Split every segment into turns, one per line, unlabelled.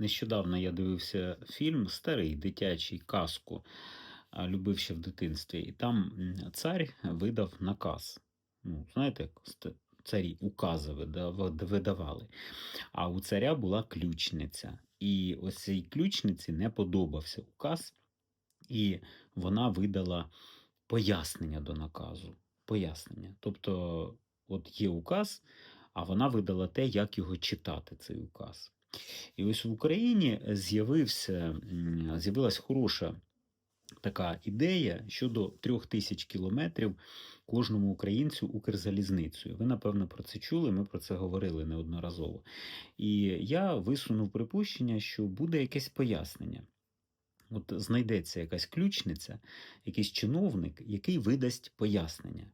Нещодавно я дивився фільм старий дитячий казку, любив ще в дитинстві, і там цар видав наказ. Ну, знаєте, царі укази видавали. А у царя була ключниця. І ось цій ключниці не подобався указ, і вона видала пояснення до наказу. Пояснення. Тобто, от є указ, а вона видала те, як його читати, цей указ. І ось в Україні з'явився, з'явилась хороша така ідея щодо трьох тисяч кілометрів кожному українцю Укрзалізницею. Ви, напевно, про це чули, ми про це говорили неодноразово. І я висунув припущення, що буде якесь пояснення. От знайдеться якась ключниця, якийсь чиновник, який видасть пояснення.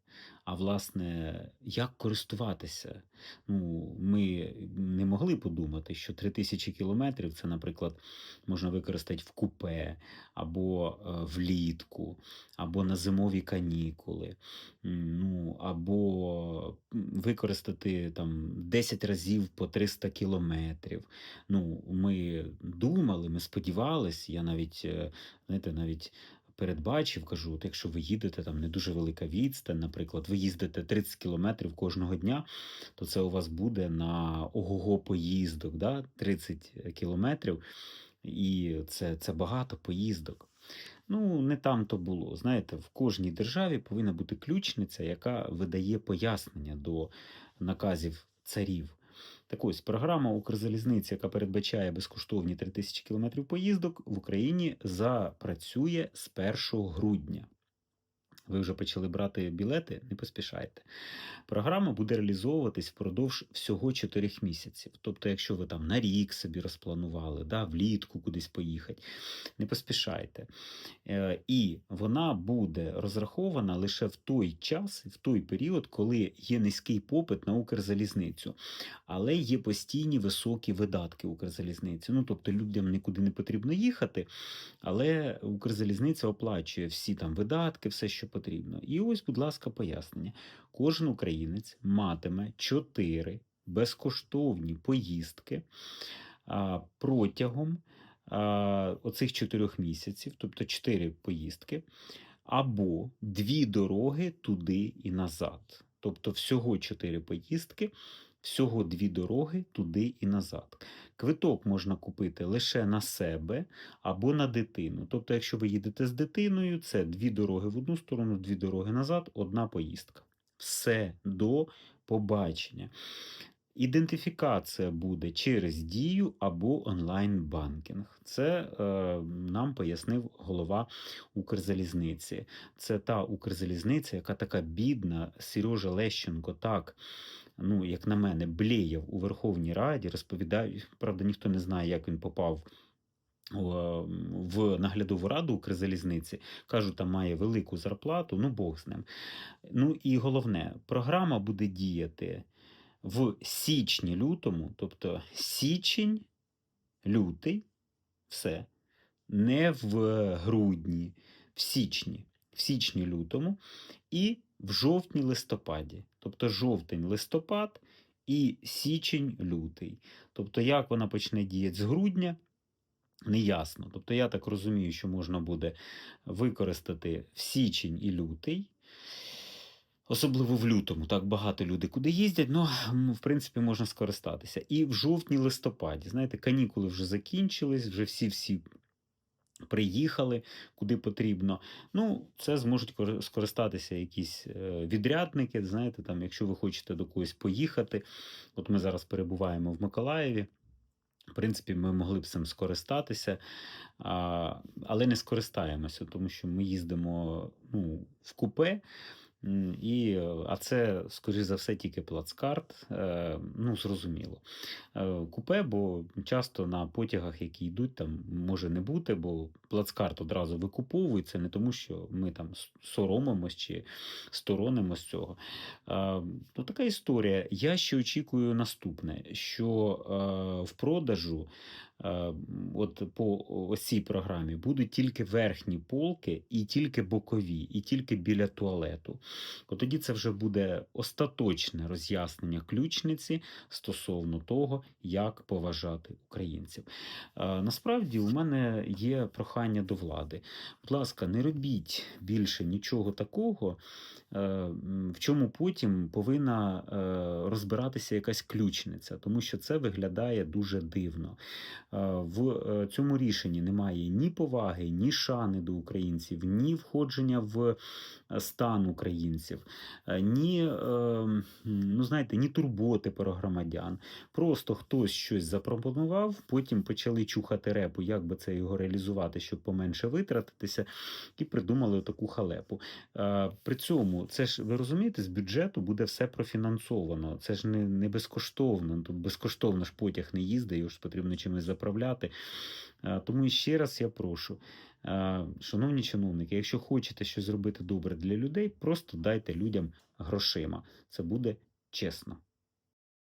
А власне, як користуватися? Ну, ми не могли подумати, що 3000 кілометрів це, наприклад, можна використати в купе, або е, влітку, або на зимові канікули, ну, або використати там 10 разів по 300 кілометрів. Ну, ми думали, ми сподівались, я навіть, е, знаєте, навіть передбачив, кажу, от якщо ви їдете, там не дуже велика відстань, наприклад, ви їздите 30 кілометрів кожного дня, то це у вас буде на ого-го поїздок, да? 30 кілометрів, і це, це багато поїздок. Ну, не там то було. Знаєте, в кожній державі повинна бути ключниця, яка видає пояснення до наказів царів. Так ось програма Укрзалізниці, яка передбачає безкоштовні 3000 км поїздок, в Україні запрацює з 1 грудня. Ви вже почали брати білети, не поспішайте. Програма буде реалізовуватись впродовж всього 4 місяців. Тобто, якщо ви там на рік собі розпланували, да, влітку кудись поїхати, не поспішайте. Е, І вона буде розрахована лише в той час, в той період, коли є низький попит на Укрзалізницю, але є постійні високі видатки Укрзалізниці. Ну, тобто людям нікуди не потрібно їхати, але Укрзалізниця оплачує всі там видатки, все, що потрібно. І ось, будь ласка, пояснення. Кожен українець матиме 4 безкоштовні поїздки протягом оцих 4 місяців, тобто 4 поїздки, або дві дороги туди і назад. Тобто всього 4 поїздки, всього дві дороги туди і назад. Квиток можна купити лише на себе або на дитину. Тобто, якщо ви їдете з дитиною, це дві дороги в одну сторону, дві дороги назад, одна поїздка. Все до побачення. Ідентифікація буде через дію або онлайн-банкінг. Це е, нам пояснив голова Укрзалізниці. Це та Укрзалізниця, яка така бідна, Сережа Лещенко так, ну, як на мене, блеяв у Верховній Раді, розповідає, правда, ніхто не знає, як він попав. В наглядову раду Укрзалізниці кажуть, там має велику зарплату, ну Бог з ним. Ну і головне, програма буде діяти в січні-лютому, тобто січень, лютий, все, не в грудні, в січні, в січні-лютому і в жовтні-листопаді, тобто жовтень-листопад і січень-лютий. Тобто, як вона почне діяти з грудня, неясно. Тобто, я так розумію, що можна буде використати в січень і лютий. Особливо в лютому, так багато людей куди їздять, ну, в принципі, можна скористатися. І в жовтні-листопаді, знаєте, канікули вже закінчились, вже всі-всі приїхали куди потрібно. Ну, це зможуть скористатися якісь е, відрядники. Знаєте, там, якщо ви хочете до когось поїхати, от ми зараз перебуваємо в Миколаєві. В принципі, ми могли б цим скористатися, але не скористаємося, тому що ми їздимо ну, в купе. І, е, а це, скоріш за все, тільки плацкарт. е, Ну, зрозуміло. Е, Купе, бо часто на потягах, які йдуть, там може не бути, бо плацкарт одразу викуповується, не тому, що ми там соромимось чи сторонимось цього. Ну, така історія. Я ще очікую наступне: що в продажу от по цій програмі будуть тільки верхні полки і тільки бокові, і тільки біля туалету. От тоді це вже буде остаточне роз'яснення ключниці стосовно того, як поважати українців. Е, Насправді, у мене є прохання до влади. Будь ласка, не робіть більше нічого такого, е, в чому потім повинна е, розбиратися якась ключниця, тому що це виглядає дуже дивно. Е, В е, цьому рішенні немає ні поваги, ні шани до українців, ні входження в е, стан українців, ні, ну, знаєте, ні турботи про громадян. Просто хтось щось запропонував, потім почали чухати репу, як би це його реалізувати, щоб поменше витратитися, і придумали таку халепу. При цьому, це ж ви розумієте, з бюджету буде все профінансовано. Це ж не, не безкоштовно. Тут безкоштовно ж потяг не їздить, його ж потрібно чимось заправляти. Е, Тому ще раз я прошу, е, шановні чиновники, якщо хочете щось зробити добре для людей, просто дайте людям грошима. Це буде чесно.